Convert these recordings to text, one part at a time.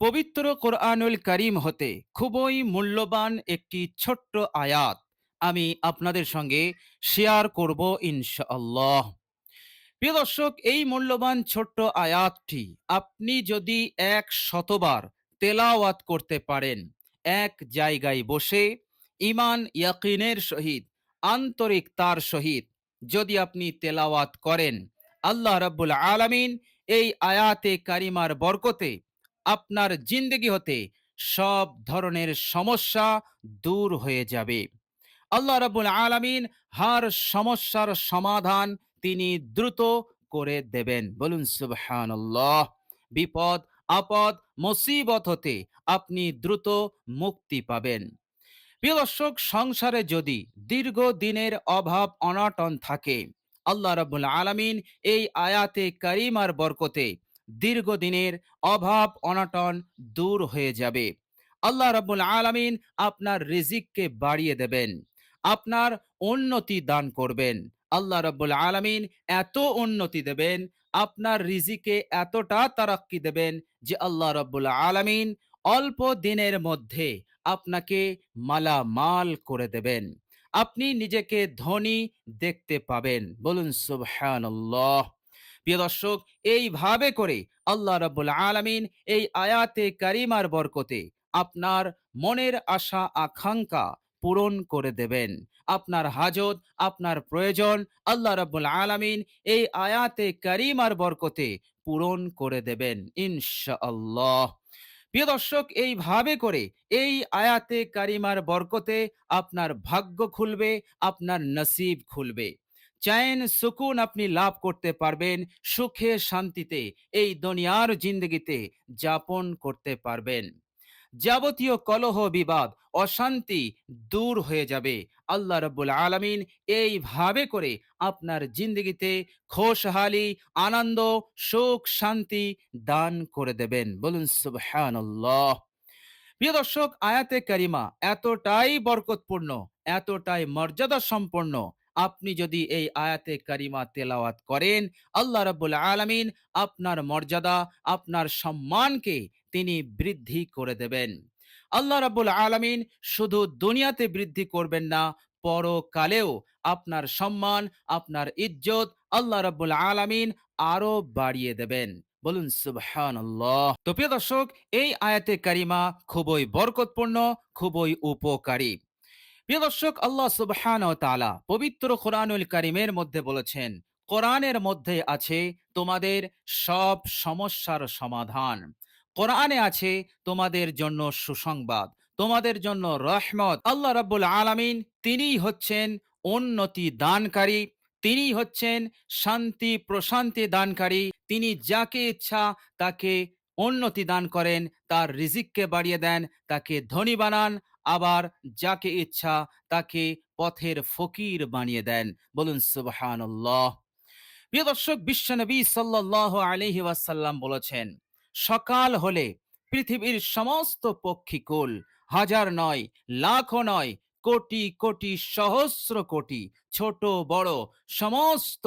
পবিত্র কোরআনুল করিম হতে খুবই মূল্যবান একটি ছোট্ট আয়াত আমি আপনাদের সঙ্গে শেয়ার করব ইনশাআল্লাহ। প্রিয় দর্শক, এই মূল্যবান ছোট্ট আয়াতটি আপনি যদি এক শতবার তেলাওয়াত করতে পারেন, এক জায়গায় বসে ইমান ইয়াকিনের সহিত, আন্তরিক তার সহিত যদি আপনি তেলাওয়াত করেন, আল্লাহ রাব্বুল আলামিন এই আয়াতে কারিমার বরকতে আপনার জিন্দগি হতে সব ধরনের সমস্যা দূর হয়ে যাবে। আল্লাহ রাব্বুল আলামিন হার সমস্যার সমাধান তিনি দ্রুত করে দেবেন। বলুন, সুবহানাল্লাহ। বিপদ, আপদ, মুসিবত হতে আপনি দ্রুত মুক্তি পাবেন। প্রিয় দর্শক, সংসারে যদি দীর্ঘ দিনের অভাব অনাটন থাকে, আল্লাহ রাব্বুল আলামিন এই আয়াতে কারিমার বরকতে দীর্ঘদিনের অভাব, অনাটন দূর হয়ে যাবে। আল্লাহ রাব্বুল আলামিন আপনার রিজিককে বাড়িয়ে দেবেন। আপনার উন্নতি দান করবেন। আল্লাহ রাব্বুল আলামিন এত উন্নতি দেবেন, আপনার রিজিকে এতটা তারাক্কি দেবেন যে আল্লাহ রাব্বুল আলামিন অল্প দিনের মধ্যে আপনাকে মালামাল করে দেবেন। আপনি নিজেকে ধনী দেখতে পাবেন। বলুন, সুবহানাল্লাহ। প্রিয় দর্শক, এইভাবে করে আল্লাহ রাব্বুল আলামিন এই আয়াতে কারিমার বরকতে আপনার মনের আশা, আকাঙ্ক্ষা পূরণ করে দেবেন। আপনার হাজত, আপনার প্রয়োজন আল্লাহ রাব্বুল আলামিন এই আয়াতে কারিমার বরকতে পূরণ করে দেবেন ইনশাআল্লাহ। প্রিয় দর্শক, এইভাবে করে এই আয়াতে কারিমার বরকতে আপনার ভাগ্য খুলবে, আপনার নসিব খুলবে। চैन সুকুন আপনি লাভ করতে পারবেন, সুখে শান্তিতে, এই দুনিয়ার জিন্দগিতে যাপন করতে পারবেন। যাবতীয় কলহ, বিবাদ, অশান্তি দূর হয়ে যাবে। আল্লাহ রাব্বুল আলামিন এইভাবে করে আপনার জিন্দগিতে খোশহালি, আনন্দ, সুখ, শান্তি দান করে দেবেন। বলুন, সুবহানাল্লাহ। প্রিয় দর্শক, আয়াতে কারিমা এতটাই বরকতপূর্ণ, এতটাই মর্যাদা সম্পন্ন আপনি যদি এই আয়াতে কারিমা তেলাওয়াত করেন, আল্লাহ রাব্বুল আলামিন আপনার মর্যাদা, আপনার সম্মানকে তিনি বৃদ্ধি করে দেবেন। আল্লাহ রাব্বুল আলামিন শুধু দুনিয়াতে বৃদ্ধি করবেন না, পরকালেও আপনার সম্মান, আপনার ইজ্জত আল্লাহ রাব্বুল আলামিন আরও বাড়িয়ে দেবেন। বলুন, সুবহানাল্লাহ। তো প্রিয় দর্শক, এই আয়াতে কারিমা খুবই বরকতপূর্ণ, খুবই উপকারী। প্রিয় দর্শক, আল্লাহ সুবহান ও তাআলা পবিত্র কোরআনুল কারিমের মধ্যে বলেছেন, কোরআনের মধ্যে আছে তোমাদের সব সমস্যার সমাধান। কোরআনে আছে তোমাদের জন্য সুসংবাদ, তোমাদের জন্য রহমত। আল্লাহ রাব্বুল আলামিন তিনিই হচ্ছেন উন্নতি দানকারী তিনি হচ্ছেন শান্তি প্রশান্তি দানকারী, তিনি যাকে ইচ্ছা তাকে উন্নতি দান করেন, তার রিজিককে বাড়িয়ে দেন, তাকে ধনী বানান। আবার যাকে ইচ্ছা তাকে পথের ফকির বানিয়ে দেন। বলুন, সুবহানাল্লাহ। প্রিয় দর্শক বিশ্বনবী সাল্লাল্লাহু আলাইহি ওয়াসাল্লাম বলেছেন, সকাল হলে পৃথিবীর সমস্ত পক্ষীকুল হাজার নয়, লাখও নয়, কোটি কোটি সহস্র কোটি ছোট বড় সমস্ত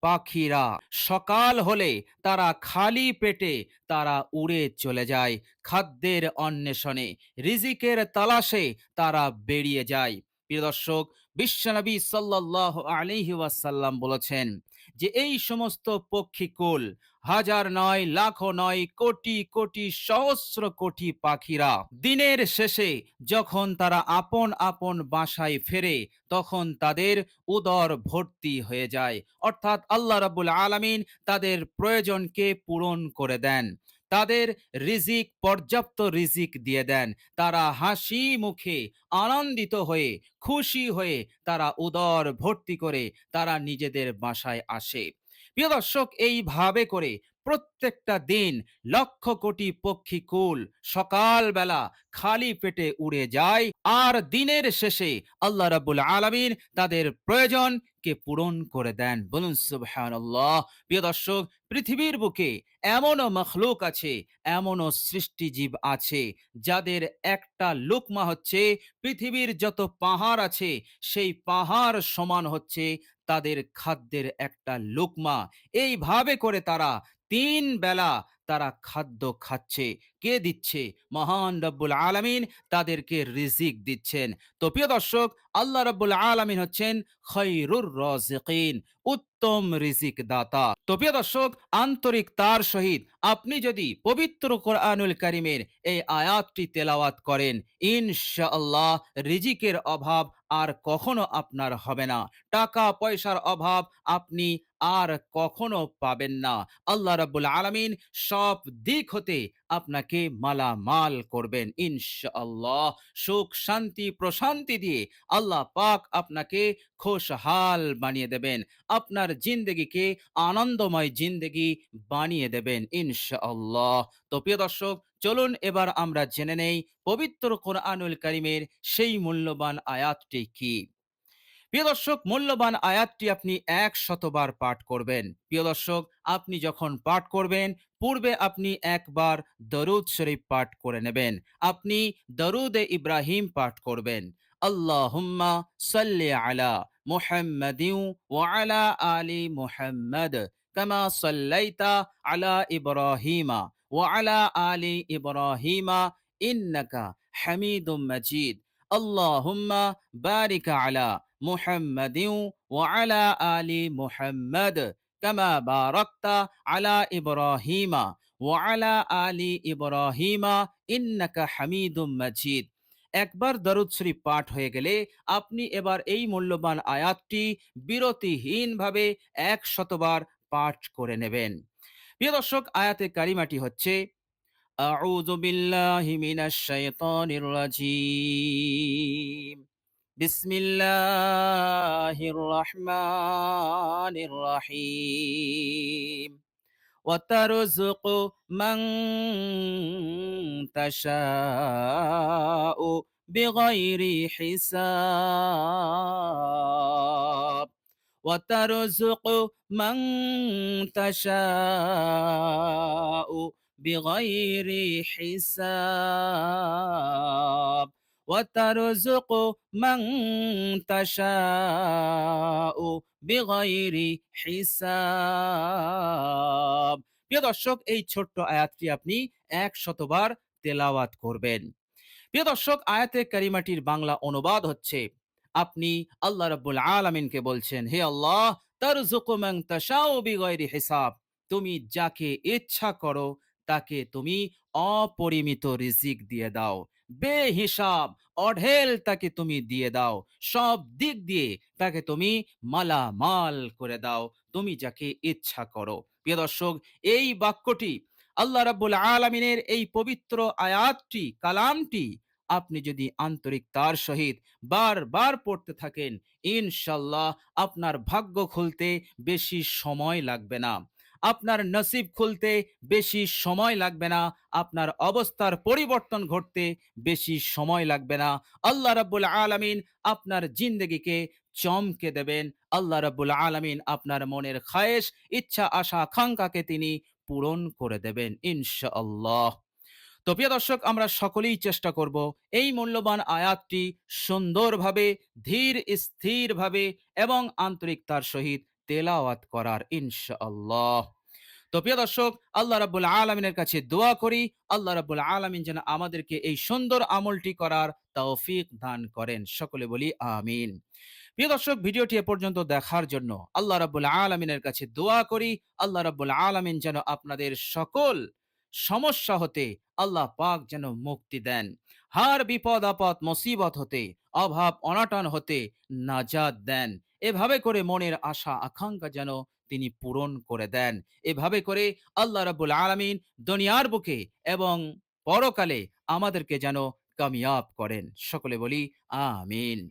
পাখিরা। সকাল হলে তারা খালি পেটে তারা উড়ে চলে যায়। খাদ্যের অন্বেষণে, রিজিকের তালাশে তারা বেরিয়ে যায়। প্রিয় দর্শক বিশ্বনবী সাল্লাহ আলিহি ওয়াসাল্লাম বলেছেন যে এই সমস্ত পক্ষীকুল, হাজার নয়, লাখো নয়, কোটি কোটি, সহস্র কোটি পাখিরা দিনের শেষে যখন তারা আপন আপন বাসায় ফেরে, তখন তাদের উদর ভর্তি হয়ে যায়। অর্থাৎ আল্লাহ রাবুল আলামিন তাদের প্রয়োজনকে পূরণ করে দেন। তাদের রিজিক, পর্যাপ্ত রিজিক দিয়ে দেন। তারা হাসি মুখে আনন্দিত হয়ে, খুশি হয়ে তারা উদর ভর্তি করে তারা নিজেদের বাসায় আসে। প্রিয় দর্শক, এইভাবে করে প্রত্যেকটা দিন লক্ষ কোটি পক্ষীকুল সকালবেলা খালি পেটে উড়ে যায় আর দিনের শেষে আল্লাহ রাবুল আলমিন তাদের প্রয়োজন কে পূরণ করে দেন। বলুন, সুবহানাল্লাহ। প্রিয় দর্শক, পৃথিবীর বুকে এমনও মখলুক আছে, এমনও সৃষ্টিজীব আছে, যাদের একটা লুকমা হচ্ছে পৃথিবীর যত পাহাড় আছে, সেই পাহাড় সমান হচ্ছে তাদের খাদ্যের একটা লুকমা। এইভাবে করে তারা তিন বেলা তারা খাদ্য খাচ্ছে। কে দিচ্ছে? মহান রব্বুল আলামিন তাদেরকে রিজিক দিচ্ছেন। তো প্রিয় দর্শক, আল্লাহ রব্বুল আলামিন হচ্ছেন খৈরুর রাজিকিন, উত্তম রিজিক দাতা তো প্রিয় দর্শক, আন্তরিক তার সহিত আপনি যদি পবিত্র কোরআনুল করিমের এই আয়াতটি তেলাওয়াত করেন, ইনশাআল্লাহ রিজিকের অভাব আর কখনো আপনার হবে না। টাকা পয়সার অভাব আপনি আর কখনো পাবেন না। আল্লাহ রাব্বুল আলামিন সব দিক হতে আপনাকে মালামাল করবেন। ইনশাআল্লাহ সুখ, শান্তি, প্রশান্তি দিয়ে আল্লাহ পাক আপনাকে খুশহাল বানিয়ে দেবেন। আপনার জিন্দগিকে আনন্দময় জিন্দগি বানিয়ে দেবেন ইনশাআল্লাহ। তো প্রিয় দর্শক, চলুন এবার আমরা জেনে নেই পবিত্র কোরআনুল করিমের সেই মূল্যবান আয়াতটি কি। প্রিয় দর্শক, মূল্যবান আয়াতটি আপনি এক শতবার পাঠ করবেন। প্রিয় দর্শক, আপনি যখন পাঠ করবেন, পূর্বে আপনি একবার দরুদ শরীফ পাঠ করে নেবেন। আপনি দরুদে ইব্রাহিম পাঠ করবেন। আল্লাহুম্মা সাল্লি আলা মুহাম্মাদিউ ওয়া আলা আলি মুহাম্মাদ কামা সাল্লাইতা আলা ইব্রাহিমা ওয়া আলা আলি ইব্রাহিমা ইন্নাকা হামিদুম মাজিদ। আল্লাহুম্মা বারিক আলা মুহাম্মাদিউ ওয়া আলা মুহাম্মাদ, কামা বারাকতা আলা ইব্রাহিমা ওয়া আলা আলি ইব্রাহিমা হামিদুম একবার দরুদ শরীফ পাঠ হয়ে গেলে আপনি এবার এই মূল্যবান আয়াতটি বিরতিহীনভাবে এক শতবার পাঠ করে নেবেন। প্রিয় দর্শক, আয়াতে কারিমাটি হচ্ছে, আউযু বিল্লাহি মিনাশ শাইতানির রাজিম। بسم الله الرحمن الرحيم. وترزق من تشاء بغير حساب. وترزق من تشاء بغير حساب. وترزق من تشاء بغير হিসাব প্রিয় দর্শক এই ছোট্ট আয়াতটি আপনি এক শতবার তেলাওয়াত করবেন প্রিয় দর্শক আয়াতে কারিমাটির বাংলা অনুবাদ হচ্ছে আপনি আল্লাহ রাব্বুল আলামিনকে বলছেন হে আল্লাহ তারযুকু মান তাশাউ বিগয়রি হিসাব তুমি যাকে ইচ্ছা করো তাকে তুমি অপরিমিত রিজিক দিয়ে দাও বেহিসাব, অঢেল তাকে তুমি দিয়ে দাও। সব দিক দিয়ে তাকে তুমি মালামাল করে দাও। তুমি যাকে ইচ্ছা করো। প্রিয় দর্শক, এই বাক্যটি আল্লাহ রাব্বুল আলামিনের এই পবিত্র আয়াতটি, কালামটি আপনি যদি আন্তরিকতার সহিত বারবার পড়তে থাকেন, ইনশাল্লাহ আপনার ভাগ্য খুলতে বেশি সময় লাগবে না। আপনার নসিব খুলতে বেশি সময় লাগবে না, আপনার অবস্থার পরিবর্তন ঘটতে বেশি সময় লাগবে না। আল্লাহ রাব্বুল আলামিন আপনার জিন্দগিকে চমকে দেবেন। আল্লাহ রাব্বুল আলামিন আপনার মনের খায়েশ, ইচ্ছা, আশা, আকাঙ্ক্ষাকে তিনি পূরণ করে দেবেন ইনশাআল্লাহ। তো প্রিয় দর্শক, আমরা সকলেই চেষ্টা করব এই মূল্যবান আয়াতটি সুন্দরভাবে, ধীর, স্থিরভাবে এবং আন্তরিকতার সহিত তেলাওয়াত করার, ইনশাআল্লাহ। তো প্রিয় দর্শক, আল্লাহ রাব্বুল আলামিনের কাছে দোয়া করি, আল্লাহ রাব্বুল আলামিন যেন আমাদেরকে এই সুন্দর আমলটি করার তৌফিক দান করেন। সকলে বলি আমিন। প্রিয় দর্শক, ভিডিওটি এ পর্যন্ত দেখার জন্য আল্লাহ রাব্বুল আলামিনের কাছে দোয়া করি, আল্লাহ রাব্বুল আলামিন যেন আপনাদের সকল সমস্যা হতে আল্লাহ পাক যেন মুক্তি দেন। হার, বিপদ, আপদ, মুসিবত হতে, অভাব, অনাটন হতে নাজাদ দেন। এভাবে করে মনের আশা, আকাঙ্ক্ষা যেন তিনি পূরণ করে দেন। এভাবে করে আল্লাহ রাব্বুল আলামিন দুনিয়ার বুকে এবং পরকালে আমাদেরকে যেন কামিয়াব করেন। সকলে বলি, আমিন।